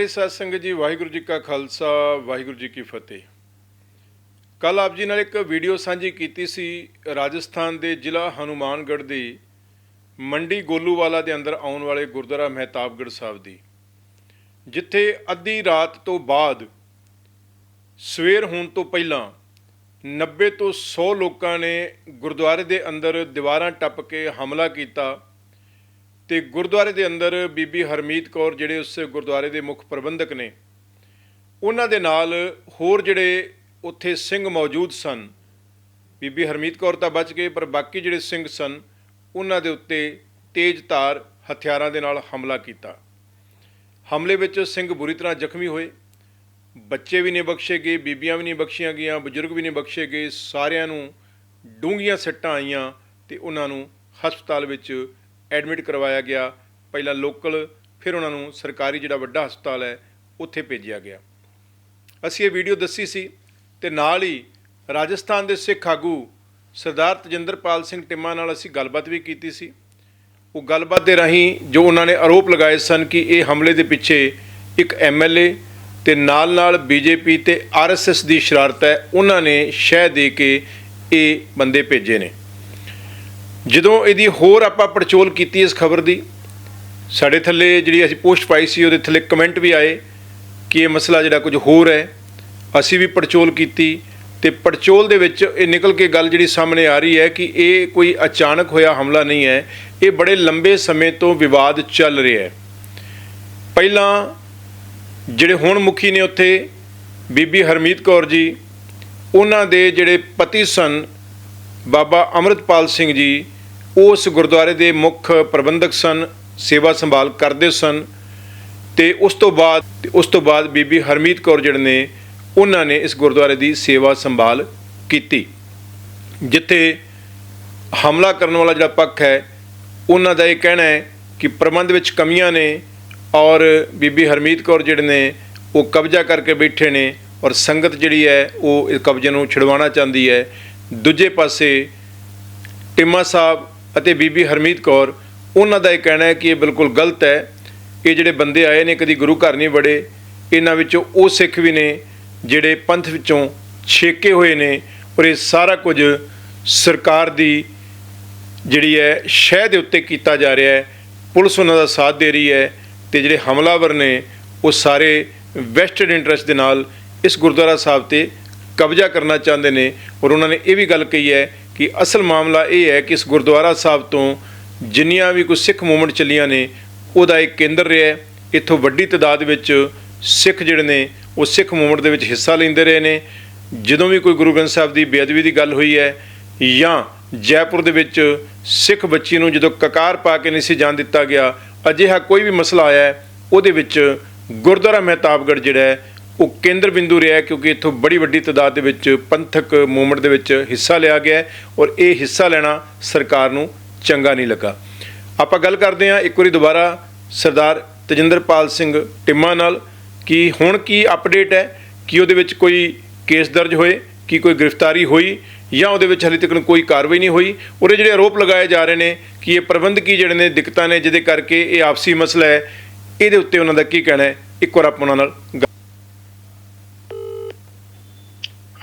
ਪਿਆਰੀ ਸਾਧ ਸੰਗਤ ਜੀ, ਵਾਹਿਗੁਰੂ ਜੀ ਕਾ ਖਾਲਸਾ, ਵਾਹਿਗੁਰੂ ਜੀ ਕੀ ਫਤਿਹ। ਕੱਲ ਆਪ ਜੀ ਨਾਲ ਇੱਕ ਵੀਡੀਓ ਸਾਂਝੀ ਕੀਤੀ ਸੀ ਰਾਜਸਥਾਨ ਦੇ ਜ਼ਿਲ੍ਹਾ ਹਨੂਮਾਨਗੜ੍ਹ ਦੀ ਮੰਡੀ ਗੋਲੂਵਾਲਾ ਦੇ ਅੰਦਰ ਆਉਣ ਵਾਲੇ ਗੁਰਦੁਆਰਾ ਮਹਿਤਾਬਗੜ੍ਹ ਸਾਹਿਬ ਦੀ, ਜਿੱਥੇ ਅੱਧੀ ਰਾਤ ਤੋਂ ਬਾਅਦ ਸਵੇਰ ਹੋਣ ਤੋਂ ਪਹਿਲਾਂ 90 ਤੋਂ 100 ਲੋਕਾਂ ਨੇ ਗੁਰਦੁਆਰੇ ਦੇ ਅੰਦਰ ਦੀਵਾਰਾਂ ਟੱਪ ਕੇ ਹਮਲਾ ਕੀਤਾ। ਤੇ ਗੁਰਦੁਆਰੇ ਦੇ ਅੰਦਰ ਬੀਬੀ ਹਰਮੀਤ ਕੌਰ ਜਿਹੜੇ ਉਸ ਗੁਰਦੁਆਰੇ ਦੇ ਮੁੱਖ ਪ੍ਰਬੰਧਕ ਨੇ, ਉਹਨਾਂ ਦੇ ਨਾਲ ਹੋਰ ਜਿਹੜੇ ਉੱਥੇ ਸਿੰਘ ਮੌਜੂਦ ਸਨ, ਬੀਬੀ ਹਰਮੀਤ ਕੌਰ ਤਾਂ ਬਚ ਗਏ, ਪਰ ਬਾਕੀ ਜਿਹੜੇ ਸਿੰਘ ਸਨ, ਉਹਨਾਂ ਦੇ ਉੱਤੇ ਤੇਜ਼ ਧਾਰ ਹਥਿਆਰਾਂ ਦੇ ਨਾਲ ਹਮਲਾ ਕੀਤਾ। ਹਮਲੇ ਵਿੱਚ ਸਿੰਘ ਬੁਰੀ ਤਰ੍ਹਾਂ ਜ਼ਖਮੀ ਹੋਏ, ਬੱਚੇ ਵੀ ਨਹੀਂ ਬਖਸ਼ੇ ਗਏ, ਬੀਬੀਆਂ ਵੀ ਨਹੀਂ ਬਖਸ਼ੀਆਂ ਗਈਆਂ, ਬਜ਼ੁਰਗ ਵੀ ਨਹੀਂ ਬਖਸ਼ੇ ਗਏ, ਸਾਰਿਆਂ ਨੂੰ ਡੂੰਘੀਆਂ ਸੱਟਾਂ ਆਈਆਂ ਤੇ ਉਹਨਾਂ ਨੂੰ ਹਸਪਤਾਲ ਵਿੱਚ ਐਡਮਿਟ ਕਰਵਾਇਆ ਗਿਆ। ਪਹਿਲਾਂ ਲੋਕਲ, ਫਿਰ ਉਹਨਾਂ ਨੂੰ ਸਰਕਾਰੀ ਜਿਹੜਾ ਵੱਡਾ ਹਸਪਤਾਲ ਹੈ, ਉੱਥੇ ਭੇਜਿਆ ਗਿਆ। ਅਸੀਂ ਇਹ ਵੀਡੀਓ ਦੱਸੀ ਸੀ ਤੇ ਨਾਲ ਹੀ ਰਾਜਸਥਾਨ ਦੇ ਸਿੱਖ ਆਗੂ ਸਰਦਾਰ ਤਜਿੰਦਰਪਾਲ ਸਿੰਘ ਟਿੰਮਾ ਨਾਲ ਅਸੀਂ ਗੱਲਬਾਤ ਵੀ ਕੀਤੀ ਸੀ। ਉਹ ਗੱਲਬਾਤ ਦੇ ਰਾਹੀਂ ਜੋ ਉਹਨਾਂ ਨੇ ਆਰੋਪ ਲਗਾਏ ਸਨ ਕਿ ਇਹ ਹਮਲੇ ਦੇ ਪਿੱਛੇ ਇੱਕ ਐਮਐਲਏ ਤੇ ਨਾਲ-ਨਾਲ ਬੀਜੇਪੀ ਤੇ ਆਰਐਸਐਸ ਦੀ ਸ਼ਰਾਰਤ ਹੈ, ਉਹਨਾਂ ਨੇ ਸ਼ਹਿ ਦੇ ਕੇ ਇਹ ਬੰਦੇ ਭੇਜੇ ਨੇ। ਜਦੋਂ ਇਹਦੀ ਹੋਰ ਆਪਾਂ ਪੜਚੋਲ ਕੀਤੀ ਇਸ ਖਬਰ ਦੀ, ਸਾਡੇ ਥੱਲੇ ਜਿਹੜੀ ਅਸੀਂ ਪੋਸਟ ਪਾਈ ਸੀ, ਉਹਦੇ ਥੱਲੇ ਕਮੈਂਟ ਵੀ ਆਏ ਕਿ ਇਹ ਮਸਲਾ ਜਿਹੜਾ ਕੁਝ ਹੋਰ ਹੈ। ਅਸੀਂ ਵੀ ਪੜਚੋਲ ਕੀਤੀ ਤੇ ਪੜਚੋਲ ਦੇ ਵਿੱਚ ਇਹ ਨਿਕਲ ਕੇ ਗੱਲ ਜਿਹੜੀ ਸਾਹਮਣੇ ਆ ਰਹੀ ਹੈ ਕਿ ਇਹ ਕੋਈ ਅਚਾਨਕ ਹੋਇਆ ਹਮਲਾ ਨਹੀਂ ਹੈ, ਇਹ ਬੜੇ ਲੰਬੇ ਸਮੇਂ ਤੋਂ ਵਿਵਾਦ ਚੱਲ ਰਿਹਾ ਹੈ। ਪਹਿਲਾਂ ਜਿਹੜੇ ਹੁਣ ਮੁਖੀ ਨੇ ਉੱਥੇ, ਬੀਬੀ ਹਰਮੀਤ ਕੌਰ ਜੀ, ਉਹਨਾਂ ਦੇ ਜਿਹੜੇ ਪਤੀ ਸਨ ਬਾਬਾ ਅਮਰਤਪਾਲ ਸਿੰਘ ਜੀ ਉਸ ਗੁਰਦੁਆਰੇ ਦੇ ਮੁੱਖ ਪ੍ਰਬੰਧਕ ਸਨ, ਸੇਵਾ ਸੰਭਾਲ ਕਰਦੇ ਸਨ ਤੇ ਉਸ ਤੋਂ ਬਾਅਦ, ਤੇ ਉਸ ਤੋਂ ਬਾਅਦ ਬੀਬੀ ਹਰਮੀਤ ਕੌਰ ਜਿਹੜੇ ਨੇ, ਉਹਨਾਂ ਨੇ ਇਸ ਗੁਰਦੁਆਰੇ ਦੀ ਸੇਵਾ ਸੰਭਾਲ ਕੀਤੀ। ਜਿੱਥੇ ਹਮਲਾ ਕਰਨ ਵਾਲਾ ਜਿਹੜਾ ਪੱਖ ਹੈ, ਉਹਨਾਂ ਦਾ ਇਹ ਕਹਿਣਾ ਹੈ ਕਿ ਪ੍ਰਬੰਧ ਵਿੱਚ ਕਮੀਆਂ ਨੇ ਔਰ ਬੀਬੀ ਹਰਮੀਤ ਕੌਰ ਜਿਹੜੇ ਨੇ, ਉਹ ਕਬਜ਼ਾ ਕਰਕੇ ਬੈਠੇ ਨੇ ਔਰ ਸੰਗਤ ਜਿਹੜੀ ਹੈ, ਉਹ ਇਸ ਕਬਜ਼ੇ ਨੂੰ ਛਡਵਾਉਣਾ ਚਾਹੁੰਦੀ ਹੈ। ਦੂਜੇ ਪਾਸੇ ਟਿੰਮਾ ਸਾਹਿਬ ਅਤੇ ਬੀਬੀ ਹਰਮੀਤ ਕੌਰ, ਉਹਨਾਂ ਦਾ ਇਹ ਕਹਿਣਾ ਹੈ ਕਿ ਇਹ ਬਿਲਕੁਲ ਗਲਤ ਹੈ। ਇਹ ਜਿਹੜੇ ਬੰਦੇ ਆਏ ਨੇ, ਕਦੀ ਗੁਰੂ ਘਰ ਨਹੀਂ ਵੜੇ, ਇਹਨਾਂ ਵਿੱਚੋਂ ਉਹ ਸਿੱਖ ਵੀ ਨੇ ਜਿਹੜੇ ਪੰਥ ਵਿੱਚੋਂ ਛੇਕੇ ਹੋਏ ਨੇ ਔਰ ਇਹ ਸਾਰਾ ਕੁਝ ਸਰਕਾਰ ਦੀ ਜਿਹੜੀ ਹੈ, ਸ਼ਹਿ ਦੇ ਉੱਤੇ ਕੀਤਾ ਜਾ ਰਿਹਾ ਹੈ। ਪੁਲਿਸ ਉਹਨਾਂ ਦਾ ਸਾਥ ਦੇ ਰਹੀ ਹੈ ਤੇ ਜਿਹੜੇ ਹਮਲਾਵਰ ਨੇ, ਉਹ ਸਾਰੇ ਵੈਸਟਡ ਇੰਟਰਸਟ ਦੇ ਨਾਲ ਇਸ ਗੁਰਦੁਆਰਾ ਸਾਹਿਬ ਤੇ ਕਬਜ਼ਾ ਕਰਨਾ ਚਾਹੁੰਦੇ ਨੇ ਔਰ ਉਹਨਾਂ ਨੇ ਇਹ ਵੀ ਗੱਲ ਕਹੀ ਹੈ ਕਿ ਅਸਲ ਮਾਮਲਾ ਇਹ ਹੈ ਕਿ ਇਸ ਗੁਰਦੁਆਰਾ ਸਾਹਿਬ ਤੋਂ ਜਿੰਨੀਆਂ ਵੀ ਕੋਈ ਸਿੱਖ ਮੂਵਮੈਂਟ ਚੱਲੀਆਂ ਨੇ, ਉਹਦਾ ਇੱਕ ਕੇਂਦਰ ਰਿਹਾ ਹੈ। ਇੱਥੋਂ ਵੱਡੀ ਤਦਾਦ ਵਿੱਚ ਸਿੱਖ ਜਿਹੜੇ ਨੇ, ਉਹ ਸਿੱਖ ਮੂਵਮੈਂਟ ਦੇ ਵਿੱਚ ਹਿੱਸਾ ਲੈਂਦੇ ਰਹੇ ਨੇ। ਜਦੋਂ ਵੀ ਕੋਈ ਗੁਰੂ ਗ੍ਰੰਥ ਸਾਹਿਬ ਦੀ ਬੇਅਦਬੀ ਦੀ ਗੱਲ ਹੋਈ ਹੈ ਜਾਂ ਜੈਪੁਰ ਦੇ ਵਿੱਚ ਸਿੱਖ ਬੱਚੀ ਨੂੰ ਜਦੋਂ ਕਕਾਰ ਪਾ ਕੇ ਨਹੀਂ ਸੀ ਜਾਣ ਦਿੱਤਾ ਗਿਆ, ਅਜਿਹਾ ਕੋਈ ਵੀ ਮਸਲਾ ਆਇਆ ਉਹਦੇ ਵਿੱਚ ਗੁਰਦੁਆਰਾ ਮਹਿਤਾਬਗੜ੍ਹ ਜਿਹੜਾ ਹੈ ਉਹ ਕੇਂਦਰ ਬਿੰਦੂ ਰਿਹਾ ਕਿਉਂਕਿ ਇੱਥੋਂ ਬੜੀ ਵੱਡੀ ਤਦਾਦ ਦੇ ਵਿੱਚ ਪੰਥਕ ਮੂਵਮੈਂਟ ਦੇ ਵਿੱਚ ਹਿੱਸਾ ਲਿਆ ਗਿਆ ਔਰ ਇਹ ਹਿੱਸਾ ਲੈਣਾ ਸਰਕਾਰ ਨੂੰ ਚੰਗਾ ਨਹੀਂ ਲੱਗਾ। ਆਪਾਂ ਗੱਲ ਕਰਦੇ ਹਾਂ ਇੱਕ ਵਾਰੀ ਦੁਬਾਰਾ ਸਰਦਾਰ ਤਜਿੰਦਰਪਾਲ ਸਿੰਘ ਟਿੰਮਾ ਨਾਲ ਕਿ ਹੁਣ ਕੀ ਅਪਡੇਟ ਹੈ, ਕਿ ਉਹਦੇ ਵਿੱਚ ਕੋਈ ਕੇਸ ਦਰਜ ਹੋਏ, ਕੀ ਕੋਈ ਗ੍ਰਿਫਤਾਰੀ ਹੋਈ ਜਾਂ ਉਹਦੇ ਵਿੱਚ ਹਾਲੇ ਤੱਕ ਕੋਈ ਕਾਰਵਾਈ ਨਹੀਂ ਹੋਈ। ਉਹਦੇ ਜਿਹੜੇ ਆਰੋਪ ਲਗਾਏ ਜਾ ਰਹੇ ਨੇ ਕਿ ਇਹ ਪ੍ਰਬੰਧਕੀ ਜਿਹੜੇ ਨੇ ਦਿੱਕਤਾਂ ਨੇ ਜਿਹਦੇ ਕਰਕੇ ਇਹ ਆਪਸੀ ਮਸਲਾ ਹੈ, ਇਹਦੇ ਉੱਤੇ ਉਹਨਾਂ ਦਾ ਕੀ ਕਹਿਣਾ ਹੈ? ਇੱਕ ਵਾਰ ਆਪਾਂ ਉਹਨਾਂ ਨਾਲ ਗੱਲ-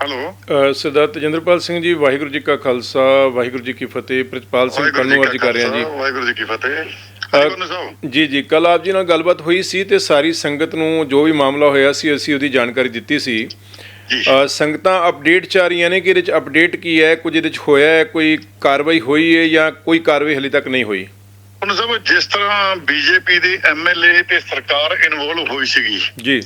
ਹੈਲੋ। ਸਰਦਾਰ ਤਜਿੰਦਰਪਾਲ ਸਿੰਘ ਜੀ ਵਾਹਿਗੁਰੂ ਜੀ ਕਾ ਖਾਲਸਾ ਵਾਹਿਗੁਰੂ ਜੀ ਕੀ ਫਤਿਹ। ਪ੍ਰਿਤਪਾਲ ਸਿੰਘ ਕੰਨੂ ਜੀ ਅੱਜ ਕਾ ਕਰ ਰਹੇ ਜੀ। ਵਾਹਿਗੁਰੂ ਜੀ ਕੀ ਫਤਿਹ। ਜੀ ਜੀ। ਕੱਲ ਆਪ ਜੀ ਨਾਲ ਗੱਲਬਾਤ ਹੋਈ ਸੀ ਤੇ ਸਾਰੀ ਸੰਗਤ ਨੂੰ ਜੋ ਵੀ ਮਾਮਲਾ ਹੋਇਆ ਸੀ ਅਸੀਂ ਉਹਦੀ ਜਾਣਕਾਰੀ ਦਿੱਤੀ ਸੀ। ਸੰਗਤਾਂ ਅਪਡੇਟ ਚ ਆ ਰਹੀਆਂ ਨੇ ਕਿ ਇਹਦੇ ਚ ਅਪਡੇਟ ਕੀ ਹੈ ਕੁਝ ਇਹਦੇ ਚ ਹੋਇਆ ਹੈ ਕੋਈ ਕਾਰਵਾਈ ਹੋਈ ਹੈ ਜਾਂ ਕੋਈ ਕਾਰਵਾਈ ਹਲੇ ਤੱਕ ਨਹੀਂ ਹੋਈ? ਗੁਰੂ ਸਾਹਿਬ ਜਿਸ ਤਰ੍ਹਾਂ ਬੀਜੇਪੀ ਦੇ ਐਮਐਲਏ ਤੇ ਸਰਕਾਰ ਇਨਵੋਲਵ ਹੋਈ ਸੀਗੀ। ਜੀ।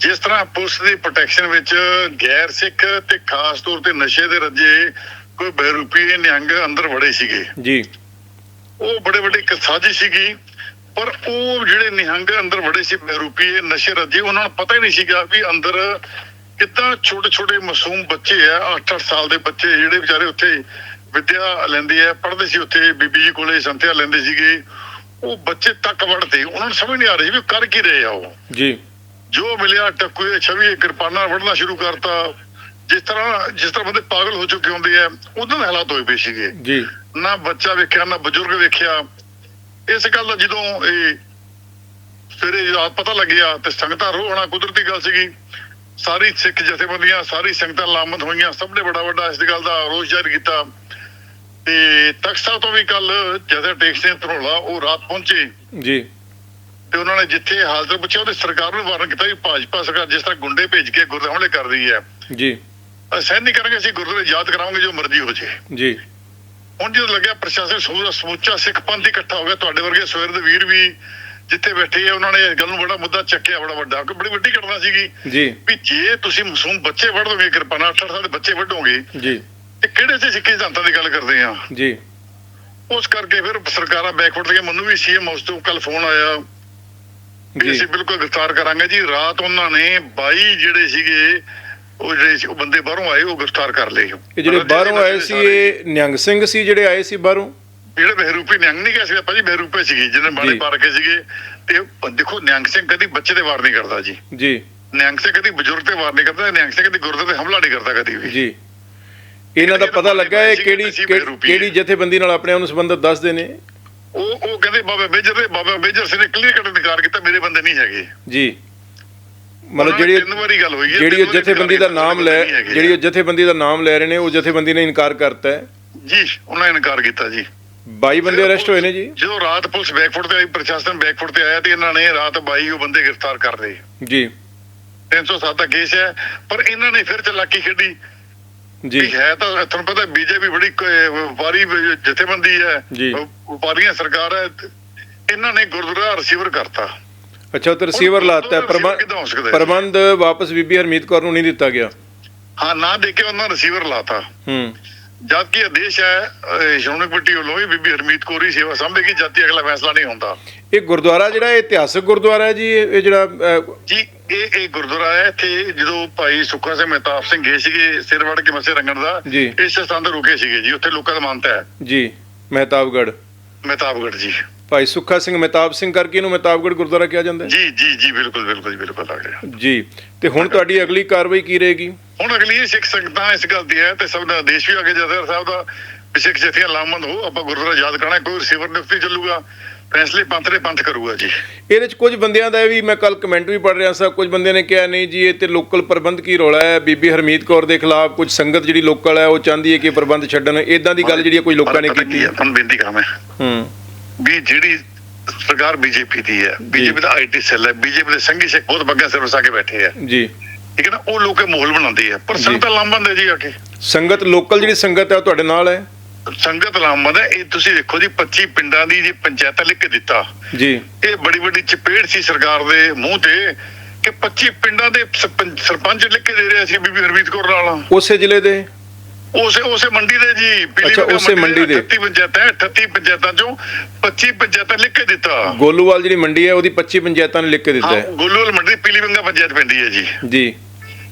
ਜਿਸ ਤਰ੍ਹਾਂ ਪੁਲਿਸ ਦੀ ਪ੍ਰੋਟੈਕਸ਼ਨ ਵਿੱਚ ਗੈਰ ਸਿੱਖ ਤੇ ਖਾਸ ਤੌਰ ਤੇ ਨਸ਼ੇ ਦੇ ਰੱਜੇ ਕੋਈ ਬੇਰੂਪੀ ਨਿਹੰਗ ਅੰਦਰ ਵੜੇ ਸੀਗੇ। ਜੀ। ਉਹ ਬੜੇ ਵੱਡੇ ਸਾਜ਼ਿਸ਼ ਸੀਗੀ ਪਰ ਉਹ ਜਿਹੜੇ ਨਿਹੰਗ ਅੰਦਰ ਵੜੇ ਸੀ ਬੇਰੂਪੀ ਨਸ਼ੇ ਰੱਜੇ ਉਹਨਾਂ ਨੂੰ ਪਤਾ ਹੀ ਨਹੀਂ ਸੀਗਾ ਵੀ ਅੰਦਰ ਕਿੱਦਾਂ ਛੋਟੇ ਛੋਟੇ ਮਾਸੂਮ ਬੱਚੇ ਆ 8-8 ਸਾਲ ਦੇ ਬੱਚੇ ਜਿਹੜੇ ਵਿਚਾਰੇ ਉੱਥੇ ਵਿਦਿਆ ਲੈਂਦੇ ਆ ਪੜ੍ਹਦੇ ਸੀ ਉੱਥੇ ਬੀਬੀ ਜੀ ਕੋਲੇ ਸੰਥਿਆ ਲੈਂਦੇ ਸੀਗੇ। ਉਹ ਬੱਚੇ ਤੱਕ ਵੜਦੇ ਉਹਨਾਂ ਨੂੰ ਸਮਝ ਨਹੀਂ ਆ ਰਹੀ ਵੀ ਕਰ ਕੀ ਰਹੇ ਆ ਉਹ। ਜੀ। ਜੋ ਮਿਲਿਆ ਟੱਕੂਏ ਛਵੀ ਕਿਰਪਾਨਾਂ ਵੜਨਾ ਸ਼ੁਰੂ ਕਰਤਾ। ਜਿਸ ਤਰ੍ਹਾਂ ਜਿਸ ਤਰ੍ਹਾਂ ਬੰਦੇ ਪਾਗਲ ਹੋ ਚੁੱਕੇ ਹੁੰਦੇ ਆ ਉਦੋਂ ਹਾਲਾਤ ਹੋਏ ਪਏ ਸੀਗੇ। ਜੀ। ਨਾ ਬੱਚਾ ਵੇਖਿਆ ਨਾ ਬਜ਼ੁਰਗ ਵੇਖਿਆ। ਇਸ ਗੱਲ ਦਾ ਜਦੋਂ ਇਹ ਸਵੇਰੇ ਜਦ ਪਤਾ ਲੱਗਿਆ ਤੇ ਸੰਗਤਾਂ ਰੋਹ ਹੋਣਾ ਕੁਦਰਤੀ ਗੱਲ ਸੀਗੀ। ਸਾਰੀ ਸਿੱਖ ਜਥੇਬੰਦੀਆਂ ਸਾਰੀ ਸੰਗਤਾਂ ਲਾਮਤ ਹੋਈਆਂ ਸਭ ਨੇ ਬੜਾ ਵੱਡਾ ਇਸ ਗੱਲ ਦਾ ਰੋਸ ਜ਼ਾਹਿਰ ਕੀਤਾ। ਤੇ ਤਖਤ ਸਾਹਿਬ ਤੋਂ ਵੀ ਕੱਲ ਜਥੇ ਟੇਕ ਸਿੰਘ ਧਰੋਲਾ ਉਹ ਰਾਤ ਪਹੁੰਚੇ। ਜੀ। ਤੇ ਉਹਨਾਂ ਨੇ ਜਿੱਥੇ ਹਾਲਤ ਪੁੱਛਿਆ ਉਹਦੇ ਸਰਕਾਰ ਨੂੰ ਵਾਰਨ ਕੀਤਾ ਵੀ ਭਾਜਪਾ ਸਰਕਾਰ ਜਿਸ ਤਰ੍ਹਾਂ ਗੁੰਡੇ ਭੇਜ ਕੇ ਗੁਰਦੇ ਹਮਲੇ ਕਰ ਰਹੀ ਹੈ। ਜੀ। ਅਸੀਂ ਸਹਿਣ ਨਹੀਂ ਕਰਾਂਗੇ ਅਸੀਂ ਗੁਰਦੁਆਰੇ ਯਾਦ ਕਰਾਵਾਂਗੇ ਜੋ ਮਰਜ਼ੀ ਹੋ ਜੇ। ਜੀ। ਹੁਣ ਜਦੋਂ ਲੱਗਿਆ ਪ੍ਰਸ਼ਾਸਨ ਸਮੂਹ ਸਮੁੱਚਾ ਸਿੱਖ ਪੰਥ ਇਕੱਠਾ ਹੋ ਗਿਆ ਤੁਹਾਡੇ ਵਰਗੇ ਸਵੇਰ ਦੇ ਵੀਰ ਵੀ ਜਿੱਥੇ ਬੈਠੇ ਆ ਉਹਨਾਂ ਨੇ ਇਸ ਗੱਲ ਨੂੰ ਬੜਾ ਮੁੱਦਾ ਚੱਕਿਆ ਬੜਾ ਵੱਡਾ ਕਿ ਬੜੀ ਵੱਡੀ ਘਟਨਾ ਸੀਗੀ। ਜੀ। ਵੀ ਜੇ ਤੁਸੀਂ ਮਾਸੂਮ ਬੱਚੇ ਵੱਢ ਦੋਗੇ ਕਿਰਪਾਨਾ 8 ਸਾਲ ਦੇ ਬੱਚੇ ਵੱਢੋਗੇ ਜੀ। ਤੇ ਕਿਹੜੇ ਸੇ ਸਿੱਖੀ ਸਿਧਾਂਤਾਂ ਦੀ ਗੱਲ ਕਰਦੇ ਆ ਜੀ। ਉਸ ਕਰਕੇ ਫਿਰ ਸਰਕਾਰਾਂ ਬੈਕਵਰਡ ਦੀਆਂ ਮੈਨੂੰ ਵੀ ਸੀਐਮ ਹਾਊਸ ਤੋਂ ਕੱਲ ਫੋਨ ਆਇਆ। ਵੀ ਜੀ। ਅਸੀਂ ਬਿਲਕੁਲ ਗ੍ਰਿਫਤਾਰ ਕਰਾਂਗੇ ਜੀ। ਰਾਤ ਉਹਨਾਂ ਨੇ 22 ਜਿਹੜੇ ਸੀਗੇ ਉਹ ਜਿਹੜੇ ਬੰਦੇ ਬਾਹਰੋਂ ਆਏ ਉਹ ਗ੍ਰਿਫਤਾਰ ਕਰ ਲਏ। ਇਹ ਜਿਹੜੇ ਬਾਹਰੋਂ ਆਏ ਸੀ ਇਹ ਨਿਹੰਗ ਸਿੰਘ ਸੀ ਜਿਹੜੇ ਆਏ ਸੀ ਬਾਹਰੋਂ? ਜਿਹੜੇ ਬਹਿਰੂਪੀ ਨਿਹੰਗ ਨਹੀਂ ਕਹੇ ਸੀ ਭਾਜੀ ਬਹਿਰੂਪੇ ਸੀਗੇ ਜਿਹਨੇ ਬਾਣੇ ਜੀ। ਪਾ ਕੇ ਸੀਗੇ। ਤੇ ਦੇਖੋ ਨਿਹੰਗ ਸਿੰਘ ਕਦੀ ਬੱਚੇ ਤੇ ਵਾਰ ਨਹੀਂ ਕਰਦਾ ਜੀ। ਜੀ। ਨਿਹੰਗ ਸਿੰਘ ਕਦੀ ਬਜ਼ੁਰਗ ਤੇ ਵਾਰ ਨਹੀਂ ਕਰਦਾ ਨਿਹੰਗ ਸਿੰਘ ਕਦੀ ਗੁਰਦੇ ਤੇ ਹਮਲਾ ਨਹੀਂ ਕਰਦਾ ਕਦੀ ਵੀ। ਜੀ। ਇਹਨਾਂ ਦਾ ਪਤਾ ਲੱਗਾ ਇਹ ਕਿਹੜੀ ਕਿਹੜੀ ਜਥੇਬੰਦੀ ਨਾਲ ਆਪਣੇ ਆਪ ਨੂੰ ਸੰਬੰਧਤ ਦੱਸਦੇ ਨੇ? ਉਹ ਉਹ ਕਹਿੰਦੇ ਬਾਬਾ ਮੇਜਰ ਦੇ ਬਾਬਾ ਮੇਜਰ ਸਿੰਘ ਨੇ ਕਲੀਅਰ ਕੱਟ ਇਨਕਾਰ ਕੀਤਾ ਮੇਰੇ ਬੰਦੇ ਨਹੀਂ ਹੈਗੇ। ਜੀ। ਮਤਲਬ ਜਿਹੜੀ ਤਿੰਨ ਵਾਰੀ ਗੱਲ ਹੋਈ ਹੈ ਜਿਹੜੀ ਉਹ ਜਥੇਬੰਦੀ ਦਾ ਨਾਮ ਲੈ। ਜਿਹੜੀ ਉਹ ਜਥੇਬੰਦੀ ਦਾ ਨਾਮ ਲੈ ਰਹੇ ਨੇ ਉਹ ਜਥੇਬੰਦੀ ਨੇ ਇਨਕਾਰ ਕਰਤਾ ਹੈ। ਜੀ ਉਹਨਾਂ ਨੇ ਇਨਕਾਰ ਕੀਤਾ ਜੀ। 22 ਬੰਦੇ ਅਰੈਸਟ ਹੋਏ ਨੇ ਜੀ? ਜਦੋਂ ਰਾਤ ਪੁਲਿਸ ਬੈਕਫੁੱਟ ਤੇ ਆਈ ਪ੍ਰਸ਼ਾਸਨ ਬੈਕਫੁੱਟ ਤੇ ਆਇਆ ਤੇ ਇਹਨਾਂ ਨੇ ਰਾਤ 22 ਉਹ ਬੰਦੇ ਗ੍ਰਿਫਤਾਰ ਕਰ ਲਏ। ਜੀ। 307 ਦਾ ਕੇਸ ਹੈ ਪਰ ਇਹਨਾਂ ਨੇ ਫਿਰ ਚਲਾਕੀ ਖੇਡੀ। ਜੀ। ਹੈ ਤਾਂ ਤੁਹਾਨੂੰ ਪਤਾ ਬੀਜੇਪੀ ਬੜੀ ਵਪਾਰੀ ਜਥੇਬੰਦੀ ਹੈ। ਵਪਾਰੀਆਂ ਸਰਕਾਰ ਹੈ ਇਹਨਾਂ ਨੇ ਗੁਰਦੁਆਰਾ ਰਿਸੀਵਰ ਕਰਤਾ। ਅੱਛਾ ਉਹ ਤੇ ਰਿਸੀਵਰ ਲਾਤਾ? ਪ੍ਰਬੰਧ ਵਾਪਸ ਬੀਬੀ ਹਰਮੀਤ ਕੌਰ ਨੂੰ ਨਹੀਂ ਦਿੱਤਾ ਗਿਆ। ਹਾਂ ਨਾ ਦੇ ਕੇ ਉਹਨਾਂ ਰਿਸੀਵਰ ਲਾਤਾ। ਹੂੰ। ਜਦ ਕਿ ਆਦੇਸ਼ ਹੈ ਸ਼੍ਰੋਮਣੀ ਕਮੇਟੀ ਵੱਲੋਂ ਵੀ ਬੀਬੀ ਹਰਮੀਤ ਕੌਰ ਹੀ ਸੇਵਾ ਸੰਭੇਗੀ ਜਦ ਤੱਕ ਅਗਲਾ ਫੈਸਲਾ ਨਹੀਂ ਹੁੰਦਾ। ਇਹ ਗੁਰਦੁਆਰਾ ਜਿਹੜਾ ਇਹ ਇਤਿਹਾਸਕ ਗੁਰਦੁਆਰਾ ਹੈ ਜੀ? ਇਹ ਜਿਹੜਾ ਜੀ ਇਹ ਇਹ ਗੁਰਦੁਆਰਾ ਹੈ ਇੱਥੇ ਜਦੋਂ ਭਾਈ ਸੁੱਖਾ ਸਿੰਘ ਮਹਿਤਾਬ ਸਿੰਘ ਗਏ ਸੀਗੇ ਸਿਰ ਵੜ ਕੇ ਮੱਸੇ ਰੰਗਣ ਦਾ। ਇਸ ਸਥਾਨ ਤੇ ਰੁਕੇ ਸੀਗੇ ਜੀ ਉੱਥੇ ਲੋਕਾਂ ਦਾ ਮਾਨਤਾ ਹੈ। ਜੀ ਮਹਿਤਾਬਗੜ ਮਹਿਤਾਬਗੜ੍ਹ ਜੀ। ਭਾਈ ਸੁੱਖਾ ਸਿੰਘ ਮਹਿਤਾਬ ਸਿੰਘ ਕਰਕੇ ਇਹਨੂੰ ਮਹਿਤਾਬਗੜ ਗੁਰਦੁਆਰਾ ਕਿਹਾ ਜਾਂਦਾ ਹੈ? ਜੀ ਜੀ ਜੀ ਬਿਲਕੁਲ ਬਿਲਕੁਲ ਜੀ ਬਿਲਕੁਲ ਲੱਗ ਰਿਹਾ ਜੀ ਤੇ ਹੁਣ ਤੁਹਾਡੀ ਅਗਲੀ ਕਾਰਵਾਈ ਕੀ ਰਹੇਗੀ? ਹੁਣ ਅਗਲੀ ਸਿੱਖ ਸੰਗਤਾਂ ਇਸ ਗੱਲ ਦੀ ਹੈ ਤੇ ਸਭ ਦਾ ਆਦੇਸ਼ ਵੀ ਅੱਗੇ ਜਥੇਦਾਰ ਸਾਹਿਬ ਦਾ ਵੀ ਸਿੱਖ ਜਥੀਆਂ ਲਾਮਬੰਦ ਹੋ ਆਪਾਂ ਗੁਰਦੁਆਰਾ ਯਾਦ ਕਰਨਾ ਕੋਈ ਰਿਸੀਵਰ ਨਿਯੁਕਤੀ ਚੱਲੂਗਾ ਫੈਸਲੇ ਪੰਥ ਦੇ ਪੰਥ ਕਰੂਗਾ ਜੀ। ਇਹਦੇ ਚ ਕੁਝ ਬੰਦਿਆਂ ਦਾ ਇਹ ਵੀ ਮੈਂ ਕੱਲ ਕਮੈਂਟ ਵੀ ਪੜ੍ਹ ਰਿਹਾ ਸੀ ਕੁਝ ਬੰਦਿਆਂ ਨੇ ਕਿਹਾ ਨਹੀਂ ਜੀ ਇਹ ਤੇ ਲੋਕਲ ਪ੍ਰਬੰਧ ਕੀ ਰੋਲਾ ਹੈ? ਬੀਬੀ ਹਰਮੀਤ ਕੌਰ ਦੇ ਖਿਲਾਫ ਕੁਝ ਸੰਗਤ ਜਿਹੜੀ ਲੋਕਲ ਹੈ ਉਹ ਚਾਹੁੰਦੀ ਹੈ ਕਿ ਪ੍ਰਬੰਧ ਛੱਡਣ? ਇਦਾਂ ਦੀ ਗੱਲ ਜਿਹੜੀ ਹੈ ਕੁਝ ਲੋਕਾਂ ਨੇ ਪਤਾ ਕੀ ਕੀਤੀ ਹੈ? ਤੁਹਾਨੂੰ ਬੇਨਤੀ ਕਰਾਂ ਮੈਂ ਹੂੰ। ਵੀ ਜਿਹੜੀ ਸਰਕਾਰ ਬੀਜੇਪੀ ਦੀ ਹੈ ਬੀਜੇਪੀ ਦਾ ਆਈਟੀ ਸੈੱਲ ਹੈ ਬੀਜੇਪੀ ਦੇ ਸੰਗੀ ਸਿੱਖ ਬਹੁਤ ਬੱਗਾ ਸਿਰ ਵਸਾ ਕੇ ਬੈਠੇ ਆ। ਜੀ। ਠੀਕ ਹੈ ਨਾ ਉਹ ਲੋਕ ਮਾਹੌਲ ਬਣਾਉਂਦੇ ਆ ਪਰ। ਸੰਗਤ ਲਾਮਬੰਦ ਹੈ ਜੀ ਆ ਕੇ। ਸੰਗਤ ਲੋਕਲ ਜਿਹੜੀ ਸੰਗਤ ਹੈ ਉਹ ਤੁਹਾਡੇ ਨਾਲ ਹੈ? ਸੰਗਤ ਲਾਮਬੰਦ ਹੈ ਇਹ ਤੁਸੀਂ ਦੇਖੋ ਜੀ 25 ਪਿੰਡਾਂ ਦੀ ਜੀ ਪੰਚਾਇਤਾਂ ਲਿਖ ਕੇ ਦਿੱਤਾ। ਜੀ। ਇਹ ਬੜੀ ਵੱਡੀ ਚਪੇੜ ਸੀ ਸਰਕਾਰ ਦੇ ਮੂੰਹ ਤੇ ਕਿ 25 ਪਿੰਡਾਂ ਦੇ ਸਰਪੰਚ ਲਿਖ ਕੇ ਦੇ ਰਿਹਾ ਸੀ ਬੀਬੀ ਹਰਮੀਤ ਕੌਰ ਨਾਲ। ਉਸੇ ਜ਼ਿਲ੍ਹੇ ਦੇ? ਉਸੇ ਉਸੇ ਮੰਡੀ ਦੇ ਜੀ ਅੱਛਾ, ਉਸੇ ਮੰਡੀ ਦੇ। 38 ਪੰਚਾਇਤਾਂ ਹੈ, 38 ਪੰਚਾਇਤਾਂ ਚੋਂ 25 ਪੰਚਾਇਤਾਂ ਲਿਖ ਕੇ ਦਿੱਤਾ। ਗੋਲੂਵਾਲ ਜਿਹੜੀ ਮੰਡੀ ਹੈ ਉਹਦੀ 25 ਪੰਚਾਇਤਾਂ ਨੇ ਲਿਖ ਕੇ ਦਿੱਤਾ ਹਾਂ ਗੋਲੂਵਾਲ ਮੰਡੀ ਪੀਲੀ ਬੰਗਾ ਪੰਚਾਇਤ ਪੈਂਦੀ ਹੈ ਜੀ। ਜੀ।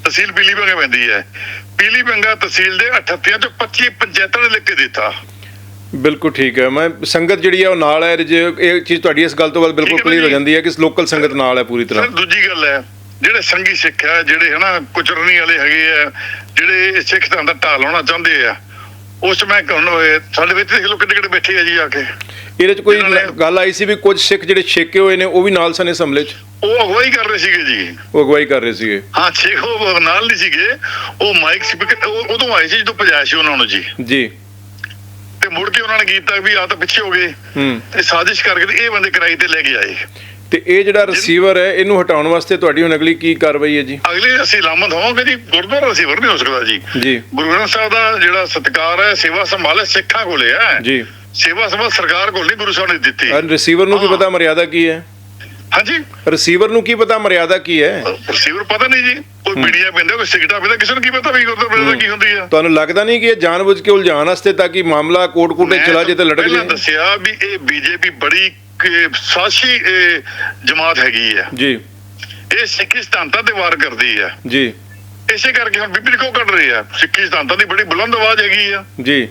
ਤਹਿਸੀਲ ਪੀਲੀ ਬੰਗਾ ਪੈਂਦੀ ਹੈ। ਪੀਲੀ ਬੰਗਾ ਤਹਿਸੀਲ ਦੇ 38 ਚੋਂ 25 ਪੰਚਾਇਤਾਂ ਨੇ ਲਿਖ ਕੇ ਦਿੱਤਾ। ਬਿਲਕੁਲ ਠੀਕ ਹੈ। ਮੈਂ ਸੰਗਤ ਜਿਹੜੀ ਹੈ ਉਹ ਨਾਲ ਹੈ ਇਹ ਚੀਜ਼ ਤੁਹਾਡੀ ਇਸ ਗੱਲ ਤੋਂ ਬਾਅਦ ਬਿਲਕੁਲ ਕਲੀਅਰ ਹੋ। ਜਾਂਦੀ ਹੈ ਕਿ ਲੋਕਲ ਸੰਗਤ ਨਾਲ ਹੈ ਪੂਰੀ ਤਰ੍ਹਾਂ। ਦੂਜੀ ਗੱਲ ਹੈ ਜਿਹੜੇ ਸੰਗੀ ਸਿੱਖ ਹੈ ਜਿਹੜੇ ਹਨਾ ਕੁਚਰਨੀ ਵਾਲੇ ਹੈਗੇ ਆ ਜਿਹੜੇ ਸਿੱਖ ਧਰਮ ਦਾ ਢਾਲ ਲਾਉਣਾ ਚਾਹੁੰਦੇ ਆ ਉਸ ਮੈਂ ਕਹਣ ਸਾਡੇ ਵਿੱਚ ਦੇਖ ਲਓ ਕਿੱਡੇ ਕਿੱਡੇ ਬੈਠੇ ਆ ਜੀ ਆ ਕੇ। ਇਹਦੇ 'ਚ ਕੋਈ ਗੱਲ ਆਈ ਸੀ ਵੀ ਕੁਝ ਸਿੱਖ ਜਿਹੜੇ ਛੇਕੇ ਹੋਏ ਨੇ ਉਹ ਵੀ ਨਾਲ ਸਨ ਇਸ ਹਮਲੇ 'ਚ? ਉਹ ਅਗਵਾਈ ਕਰ ਰਹੇ ਸੀਗੇ ਜੀ। ਉਹ ਅਗਵਾਈ ਕਰ ਰਹੇ ਸੀਗੇ? ਹਾਂ ਛੇਖ ਉਹ ਨਾਲ ਨਹੀਂ ਸੀਗੇ ਉਹ ਮਾਈਕ ਸਪੀਕਰ ਉਦੋਂ ਆਏ ਸੀ ਜਦੋਂ ਭਜਾਇਆ ਸੀ ਉਹਨਾਂ ਨੂੰ ਜੀ। ਜੀ। ਤੇ ਮੁੜ ਕੇ ਉਹਨਾਂ ਨੇ ਕੀਤਾ ਵੀ ਆ ਤਾਂ ਪਿੱਛੇ ਹੋ ਗਏ। ਹੂੰ। ਤੇ ਸਾਜ਼ਿਸ਼ ਕਰਕੇ ਇਹ ਬੰਦੇ ਕਿਰਾਏ ਤੇ ਲੈ ਕੇ ਆਏ। ਤੇ ਇਹ ਜਿਹੜਾ ਰਿਸੀਵਰ ਹੈ ਇਹਨੂੰ ਹਟਾਉਣ ਵਾਸਤੇ ਤੁਹਾਡੀ ਹੁਣ ਅਗਲੀ ਕੀ ਕਾਰਵਾਈ ਹੈ ਜੀ? ਅਗਲੇ ਅਸੀਂ ਲਾਮਤ ਹੋਵਾਂਗੇ ਜੀ ਗੁਰਦੁਆਰਾ ਰਿਸੀਵਰ ਨਹੀਂ ਹੋ ਸਕਦਾ ਜੀ। ਜੀ। ਗੁਰੂ ਗ੍ਰੰਥ ਸਾਹਿਬ ਦਾ ਜਿਹੜਾ ਸਤਿਕਾਰ ਹੈ ਸੇਵਾ ਸੰਭਾਲ ਹੈ ਸਿੱਖਾਂ ਕੋਲੇ ਹੈ। ਜੀ। ਸੇਵਾ ਸੰਭਾਲ ਸਰਕਾਰ ਕੋਲ ਨਹੀਂ ਗੁਰੂ ਸਾਹਿਬ ਨੇ ਦਿੱਤੀ। ਰਿਸੀਵਰ ਨੂੰ ਕੀ ਹਾਂ। ਪਤਾ ਮਰਿਆਦਾ ਕੀ ਹੈ? ਹਾਂਜੀ। ਰਿਸੀਵਰ ਨੂੰ ਕੀ ਪਤਾ ਮਰਿਆਦਾ ਕੀ ਹੈ? ਰਿਸੀਵਰ ਪਤਾ ਨਹੀਂ ਜੀ। ਕੋਈ ਮੀਡੀਆ ਪੈਂਦਾ ਕੋਈ ਸਿਗਟਾ ਪੈਂਦਾ ਕਿਸੇ ਨੂੰ ਕੀ ਪਤਾ ਵੀ ਗੁਰਦੁਆਰਾ ਦਾ ਕੀ ਹੁੰਦੀ ਆ ਤੁਹਾਨੂੰ ਲੱਗਦਾ ਨਹੀਂ ਕਿ ਇਹ ਜਾਣਬੁੱਝ ਕੇ ਉਲਝਾਉਣ ਵਾਸਤੇ ਤਾਂ ਕਿ ਮਾਮਲਾ ਕੋਰਟ ਕੋਟੇ ਮੈਂ ਚਲਾ ਜੇ ਤੇ ਲਟਕ ਪਹਿਲਾਂ ਜੇ ਦੱਸਿਆ ਵੀ ਇਹ ਬੀਜੇਪੀ ਬੜੀ ਕ- ਇਹ, ਜਮਾਤ ਹੈਗੀ ਹੈ ਜੀ। ਇਹ ਸਿੱਖੀ ਸਿਧਾਂਤਾਂ ਤੇ ਵਾਰ ਕਰਦੀ ਹੈ ਜੀ। ਇਸੇ ਕਰਕੇ ਹੁਣ ਬੀਬੀ ਕਿਉਂ ਕੱਢ ਰਹੀ ਆ? ਸਿੱਖੀ ਸਿਧਾਂਤਾਂ ਦੀ ਬੜੀ ਬੁਲੰਦ ਆਵਾਜ਼ ਹੈਗੀ ਆ। ਜੀ।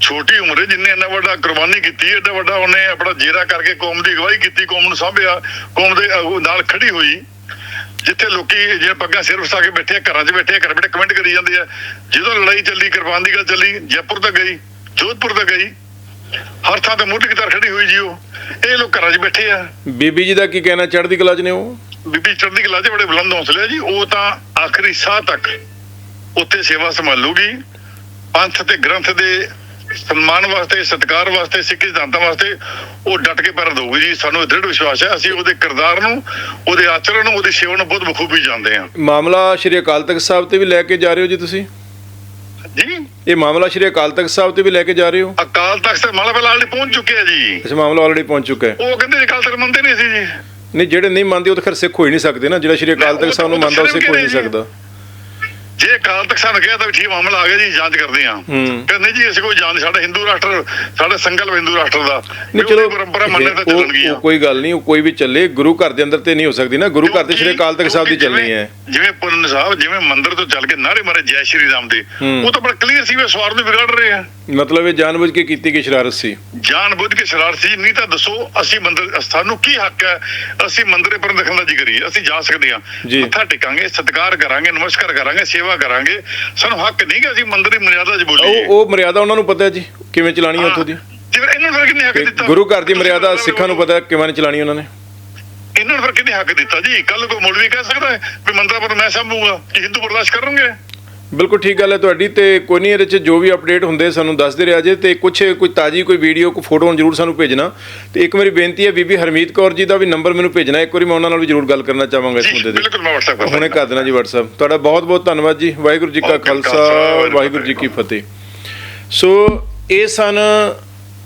ਛੋਟੀ ਉਮਰੇ ਜਿੰਨੇ ਇੰਨਾ ਵੱਡਾ ਕੁਰਬਾਨੀ ਕੀਤੀ ਏਡਾ ਵੱਡਾ ਉਹਨੇ ਆਪਣਾ ਜੇਰਾ ਕਰਕੇ ਕੌਮ ਦੀ ਅਗਵਾਈ ਕੀਤੀ ਕੌਮ ਨੂੰ ਸਾਂਭਿਆ ਕੌਮ ਦੇ ਨਾਲ ਖੜੀ ਹੋਈ। ਜਿੱਥੇ ਲੋਕੀ ਜਿਹੜੇ ਪੱਗਾਂ ਸਿਰ ਵਸਾ ਕੇ ਬੈਠੇ ਘਰਾਂ 'ਚ ਬੈਠੇ ਘਰ ਬੈਠੇ ਕਮੈਂਟ ਕਰੀ ਜਾਂਦੇ ਆ ਜਦੋਂ ਲੜਾਈ ਚੱਲੀ ਕੁਰਬਾਨ ਦੀ ਗੱਲ ਚੱਲੀ ਜੈਪੁਰ ਤੱਕ ਗਈ ਜੋਧਪੁਰ ਤੱਕ ਗਈ ਹਰ ਥਾਂ ਤੇ ਮੋਢੀ ਕਿਤਾਰ ਖੜੀ ਹੋਈ ਜੀ ਉਹ। ਇਹ ਲੋਕ ਘਰਾਂ 'ਚ ਬੈਠੇ ਆ। ਬੀਬੀ ਜੀ ਦਾ ਕੀ ਕਹਿਣਾ ਚੜ੍ਹਦੀ ਕਲਾ 'ਚ ਨੇ ਉਹ? ਬੀਬੀ ਚੜ੍ਹਦੀ ਕਲਾ 'ਚ ਬੜੇ ਬੁਲੰਦ ਹੌਸਲੇ ਆ ਜੀ। ਉਹ ਤਾਂ ਆਖਰੀ ਸਾਹ ਤੱਕ ਉੱਥੇ ਸੇਵਾ ਸੰਭਾਲੂਗੀ। ਪੰਥ ਤੇ ਗ੍ਰੰਥ ਦੇ ਸਨਮਾਨ ਵਾਸਤੇ ਸਤਿਕਾਰ ਵਾਸਤੇ ਸਿੱਖ ਸਿਧਾਂਤਾਂ ਵਾਸਤੇ ਉਹ ਡਟ ਕੇ ਪੈਰ ਦਊਗੀ ਜੀ। ਸਾਨੂੰ ਦ੍ਰਿੜ ਵਿਸ਼ਵਾਸ ਹੈ। ਅਸੀਂ ਉਹਦੇ ਕਿਰਦਾਰ ਨੂੰ ਉਹਦੇ ਆਚਰਣ ਨੂੰ ਉਹਦੀ ਸੇਵਾ ਨੂੰ ਬਹੁਤ ਬਖੂਬੀ ਜਾਣਦੇ ਹਾਂ। ਮਾਮਲਾ ਸ਼੍ਰੀ ਅਕਾਲ ਤਖਤ ਸਾਹਿਬ ਤੇ ਵੀ ਲੈ ਕੇ ਜਾ ਰਹੇ ਹੋ ਜੀ ਤੁਸੀਂ? ਜੀ। ਇਹ ਮਾਮਲਾ ਸ਼੍ਰੀ ਅਕਾਲ ਤਖਤ ਸਾਹਿਬ ਤੇ ਵੀ ਲੈ ਕੇ ਜਾ ਰਹੇ ਹੋ? ਅਕਾਲ ਤਖਤ ਤੇ ਮਾਲਾ ਬਲਾਲ ਪਹੁੰਚ ਚੁੱਕੇ ਆ ਜੀ। ਇਸ ਮਾਮਲਾ ਆਲਰੇਡੀ ਪਹੁੰਚ ਚੁੱਕਾ ਹੈ। ਉਹ ਕਹਿੰਦੇ ਅਕਾਲ ਤਖਤ ਮੰਨਦੇ ਨਹੀਂ ਸੀ ਜੀ। ਨਹੀਂ ਜਿਹੜੇ ਨਹੀਂ ਮੰਨਦੇ ਉਹ ਤਾਂ ਖੈਰ ਸਿੱਖ ਹੋ ਹੀ ਨਹੀਂ ਸਕਦੇ ਨਾ। ਜਿਹੜਾ ਸ਼੍ਰੀ ਅਕਾਲ ਤਖਤ ਸਾਹਿਬ ਨੂੰ ਮੰਨਦਾ ਉਹ ਸਿੱਖ ਹੋ ਹੀ ਨਹੀਂ ਸਕਦਾ। ਜੇ ਅਕਾਲ ਤਖਤ ਸਾਹਿਬ ਨੇ ਕਿਹਾ ਤਾਂ ਵੀ ਠੀਕ ਮਾਮਲਾ ਆ ਗਿਆ ਜੀ ਜਾਂਚ ਕਰਦੇ ਆ। ਕਹਿੰਦੇ ਜੀ ਅਸੀਂ ਕੋਈ ਜਾਂਚ ਸਾਡਾ ਹਿੰਦੂ ਰਾਸ਼ਟਰ ਸਾਡਾ ਸੰਕਲਪ ਹਿੰਦੂ ਰਾਸ਼ਟਰ ਦਾ ਨਹੀਂ ਚਲੋ ਪਰੰਪਰਾ ਮੰਨਣ ਤਾਂ ਚੱਲਣਗੀਆਂ ਉਹ ਕੋਈ ਗੱਲ ਨਹੀਂ ਉਹ ਕੋਈ ਵੀ ਚੱਲੇ ਗੁਰੂ ਘਰ ਦੇ ਅੰਦਰ ਤੇ ਨਹੀਂ ਹੋ ਸਕਦੀ ਨਾ ਗੁਰੂ ਘਰ ਤੇ ਸ਼੍ਰੀ ਅਕਾਲ ਤਖਤ ਸਾਹਿਬ ਦੀ ਚੱਲਣੀ ਹੈ ਜਿਵੇਂ- ਪੁੰਨ ਸਾਹਿਬ ਜਿਵੇਂ ਮੰਦਿਰ ਤੋਂ ਚੱਲ ਕੇ ਨਾਰੇ ਮਾਰੇ ਜੈ ਸ਼੍ਰੀ ਰਾਮ ਦੇ। ਉਹ ਤਾਂ ਬੜਾ ਕਲੀਅਰ ਸੀ ਵੀ ਸਵਾਰ ਨੂੰ ਵਿਗਾੜ ਰਹੇ ਆ ਮਤਲਬ ਇਹ ਜਾਣਬੁੱਝ ਕੇ ਕੀਤੀ ਗਈ ਸ਼ਰਾਰਤ ਸੀ ਜਾਣ ਬੁੱਝ ਕੇ ਸ਼ਰਾਰਤ ਸੀ ਨਹੀਂ ਤਾਂ ਦੱਸੋ ਅਸੀਂ ਮੰਦਿਰ ਸਾਨੂੰ ਕੀ ਹੱਕ ਹੈ ਅਸੀਂ ਮੰਦਿਰੇ ਪਰ ਦਖਲਅੰਦਾਜ਼ੀ ਕਰੀਏ ਅਸੀਂ ਜਾ ਸਕਦੇ ਜੀ। ਮੱਥਾ ਟੇਕਾਂਗੇ ਸਤਿਕਾਰ ਕਰਾਂਗੇ ਨਮਸਕਾਰ ਕਰਾਂਗੇ ਸੇਵਾ ਕਰਾਂਗੇ। ਸਾਨੂੰ ਹੱਕ ਨਹੀਂ ਕਿ ਅਸੀਂ ਮੰਦਿਰ ਦੀ ਮਰਿਆਦਾ 'ਚ ਬੋਲੀਏ। ਉਹ ਉਹ ਮਰਿਆਦਾ ਉਹਨਾਂ ਨੂੰ ਪਤਾ ਹੈ ਜੀ ਕਿਵੇਂ ਚਲਾਣੀ ਹੈ ਉੱਥੋਂ ਦੀ। ਜਿਵੇਂ ਇਹਨਾਂ ਨੂੰ ਫਿਰ ਕਿੰਨੇ ਹੱਕ ਦਿੱਤਾ? ਗੁਰੂ ਘਰ ਦੀ ਮਰਿਆਦਾ ਸਿੱਖਾਂ ਨੂੰ ਪਤਾ ਕਿਵੇਂ ਨਹੀਂ ਚਲਾਣੀ ਉਹਨਾਂ ਨੇ। ਇਹਨਾਂ ਨੂੰ ਫਿਰ ਕਿੰਨੇ ਹੱਕ ਦਿੱਤਾ ਜੀ? ਕੱਲ ਕੋਈ ਮੌਲਵੀ ਕਹਿ ਸਕਦਾ ਹੈ ਵੀ ਮੰਦਰਾਂ ਪਰ ਮੈਂ ਸੰਭੂਗਾ ਕਿ ਹਿੰਦੂ ਬਰਦਾਸ਼ਤ ਕਰਨਗੇ। ਬਿਲਕੁਲ ਠੀਕ ਗੱਲ ਹੈ ਤੁਹਾਡੀ ਤੇ ਕੋਈ ਨਹੀਂ ਇਹਦੇ 'ਚ ਜੋ ਵੀ ਅਪਡੇਟ ਹੁੰਦੇ ਸਾਨੂੰ ਦੱਸਦੇ ਰਿਹਾ ਜੇ ਤੇ ਕੁਝ ਕੋਈ ਤਾਜੀ ਕੋਈ ਵੀਡੀਓ ਕੋਈ ਫੋਟੋ ਜ਼ਰੂਰ ਸਾਨੂੰ ਭੇਜਣਾ। ਤੇ ਇੱਕ ਮੇਰੀ ਬੇਨਤੀ ਹੈ ਬੀਬੀ ਹਰਮੀਤ ਕੌਰ ਜੀ ਦਾ ਵੀ ਨੰਬਰ ਮੈਨੂੰ ਭੇਜਣਾ ਇੱਕ ਵਾਰੀ ਮੈਂ ਉਹਨਾਂ ਨਾਲ ਵੀ ਜ਼ਰੂਰ ਗੱਲ ਕਰਨਾ ਚਾਹਾਂਗਾ ਇਸ ਮੁੱਦੇ ਤੇ। ਬਿਲਕੁਲ ਮੈਂ WhatsApp ਕਰ ਹੁਣੇ ਕਰ ਦੇਣਾ ਜੀ WhatsApp ਤੁਹਾਡਾ ਬਹੁਤ ਬਹੁਤ ਧੰਨਵਾਦ ਜੀ ਵਾਹਿਗੁਰੂ ਜੀ ਕਾ ਖਾਲਸਾ, ਵਾਹਿਗੁਰੂ ਜੀ ਕੀ ਫਤਿਹ। ਸੋ ਇਹ ਸਨ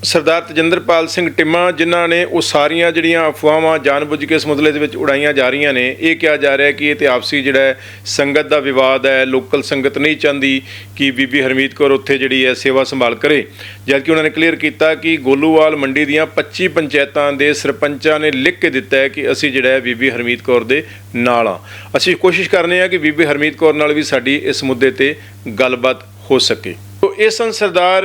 ਸਰਦਾਰ ਤਜਿੰਦਰਪਾਲ ਸਿੰਘ ਟਿੰਮਾ ਜਿਨ੍ਹਾਂ ਨੇ ਉਹ ਸਾਰੀਆਂ ਜਿਹੜੀਆਂ ਅਫਵਾਹਾਂ ਜਾਣਬੁੱਝ ਕੇ ਇਸ ਮੁੱਦਲੇ ਦੇ ਵਿੱਚ ਉਡਾਈਆਂ ਜਾ ਰਹੀਆਂ ਨੇ, ਇਹ ਕਿਹਾ ਜਾ ਰਿਹਾ ਕਿ ਇਹ ਤੇ ਆਪਸੀ ਜਿਹੜਾ ਸੰਗਤ ਦਾ ਵਿਵਾਦ ਹੈ, ਲੋਕਲ ਸੰਗਤ ਨਹੀਂ ਚਾਹੁੰਦੀ ਕਿ ਬੀਬੀ ਹਰਮੀਤ ਕੌਰ ਉੱਥੇ ਜਿਹੜੀ ਹੈ ਸੇਵਾ ਸੰਭਾਲ ਕਰੇ। ਜਦਕਿ ਉਹਨਾਂ ਨੇ ਕਲੀਅਰ ਕੀਤਾ ਕਿ ਗੋਲੂਵਾਲ ਮੰਡੀ ਦੀਆਂ 25 ਪੰਚਾਇਤਾਂ ਦੇ ਸਰਪੰਚਾਂ ਨੇ ਲਿਖ ਕੇ ਦਿੱਤਾ ਹੈ ਕਿ ਅਸੀਂ ਜਿਹੜਾ ਬੀਬੀ ਹਰਮੀਤ ਕੌਰ ਦੇ ਨਾਲ ਆ ਅਸੀਂ ਕੋਸ਼ਿਸ਼ ਕਰਨੇ ਆ ਕਿ ਬੀਬੀ ਹਰਮੀਤ ਕੌਰ ਨਾਲ ਵੀ ਸਾਡੀ ਇਸ ਮੁੱਦੇ ਤੇ ਗੱਲਬਾਤ ਹੋ ਸਕੇ। ਤੋ ਇਹ ਸਨ ਸਰਦਾਰ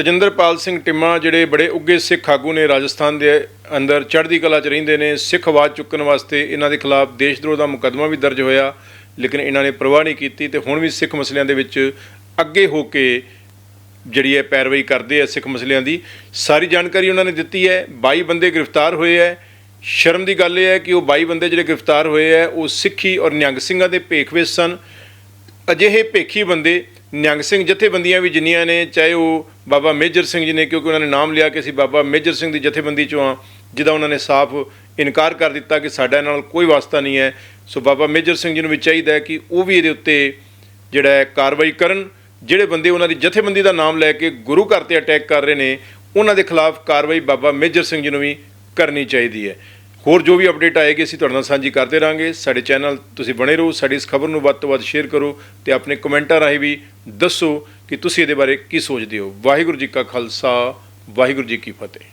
ਤਜਿੰਦਰਪਾਲ ਸਿੰਘ ਟਿੰਮਾ ਜਿਹੜੇ ਬੜੇ ਉੱਗੇ ਸਿੱਖ ਆਗੂ ਨੇ ਰਾਜਸਥਾਨ ਦੇ ਅੰਦਰ ਚੜ੍ਹਦੀ ਕਲਾ 'ਚ ਰਹਿੰਦੇ ਨੇ, ਸਿੱਖ ਆਵਾਜ਼ ਚੁੱਕਣ ਵਾਸਤੇ ਇਹਨਾਂ ਦੇ ਖਿਲਾਫ ਦੇਸ਼ ਦਰੋਹ ਦਾ ਮੁਕੱਦਮਾ ਵੀ ਦਰਜ ਹੋਇਆ, ਲੇਕਿਨ ਇਹਨਾਂ ਨੇ ਪਰਵਾਹ ਨਹੀਂ ਕੀਤੀ ਤੇ ਹੁਣ ਵੀ ਸਿੱਖ ਮਸਲਿਆਂ ਦੇ ਵਿੱਚ ਅੱਗੇ ਹੋ ਕੇ ਜਿਹੜੀ ਹੈ ਪੈਰਵਾਈ ਕਰਦੇ ਆ ਸਿੱਖ ਮਸਲਿਆਂ ਦੀ। ਸਾਰੀ ਜਾਣਕਾਰੀ ਉਹਨਾਂ ਨੇ ਦਿੱਤੀ ਹੈ 22 ਬੰਦੇ ਗ੍ਰਿਫਤਾਰ ਹੋਏ ਹੈ। ਸ਼ਰਮ ਦੀ ਗੱਲ ਇਹ ਹੈ ਕਿ ਉਹ 22 ਬੰਦੇ ਜਿਹੜੇ ਗ੍ਰਿਫਤਾਰ ਹੋਏ ਹੈ, ਉਹ ਸਿੱਖੀ ਔਰ ਨਿਹੰਗ ਸਿੰਘਾਂ ਦੇ ਭੇਖ ਵਿੱਚ ਸਨ। ਅਜਿਹੇ ਭੇਖੀ ਬੰਦੇ ਨਿਹੰਗ ਸਿੰਘ ਜਥੇਬੰਦੀਆਂ ਵੀ ਜਿੰਨੀਆਂ ਨੇ, ਚਾਹੇ ਉਹ ਬਾਬਾ ਮੇਜਰ ਸਿੰਘ ਜੀ ਨੇ, ਕਿਉਂਕਿ ਉਹਨਾਂ ਨੇ ਨਾਮ ਲਿਆ ਕਿ ਅਸੀਂ ਬਾਬਾ ਮੇਜਰ ਸਿੰਘ ਦੀ ਜਥੇਬੰਦੀ ਚੋਂ ਆ ਜਿਹਦਾ ਉਹਨਾਂ ਨੇ ਸਾਫ਼ ਇਨਕਾਰ ਕਰ ਦਿੱਤਾ ਕਿ ਸਾਡਾ ਨਾਲ ਕੋਈ ਵਾਸਤਾ ਨਹੀਂ ਹੈ। ਸੋ ਬਾਬਾ ਮੇਜਰ ਸਿੰਘ ਜੀ ਨੂੰ ਵੀ ਚਾਹੀਦਾ ਹੈ ਕਿ ਉਹ ਵੀ ਇਹਦੇ ਉੱਤੇ ਜਿਹੜਾ ਹੈ ਕਾਰਵਾਈ ਕਰਨ। ਜਿਹੜੇ ਬੰਦੇ ਉਹਨਾਂ ਦੀ ਜਥੇਬੰਦੀ ਦਾ ਨਾਮ ਲੈ ਕੇ ਗੁਰੂ ਘਰ ਤੇ ਅਟੈਕ ਕਰ ਰਹੇ ਨੇ, ਉਹਨਾਂ ਦੇ ਖਿਲਾਫ ਕਾਰਵਾਈ ਬਾਬਾ ਮੇਜਰ ਸਿੰਘ ਜੀ ਨੂੰ ਵੀ ਕਰਨੀ ਚਾਹੀਦੀ ਹੈ। ਹੋਰ ਜੋ ਵੀ ਅਪਡੇਟ ਆਏਗੀ, ਅਸੀਂ ਤੁਹਾਡੇ ਨਾਲ ਸਾਂਝੀ ਕਰਦੇ ਰਾਂਗੇ ਸਾਡੇ ਚੈਨਲ ਤੁਸੀਂ ਬਣੇ ਰਹੋ, ਸਾਡੀ ਇਸ ਖਬਰ ਨੂੰ ਵੱਧ ਤੋਂ ਵੱਧ ਸ਼ੇਅਰ ਕਰੋ ਤੇ ਆਪਣੇ ਕਮੈਂਟਾਂ ਰਾਹੀਂ ਵੀ ਦੱਸੋ ਕਿ ਤੁਸੀਂ ਇਹਦੇ ਬਾਰੇ ਕੀ ਸੋਚਦੇ ਹੋ। ਵਾਹਿਗੁਰੂ ਜੀ ਕਾ ਖਾਲਸਾ, ਵਾਹਿਗੁਰੂ ਜੀ ਕੀ ਫਤਿਹ।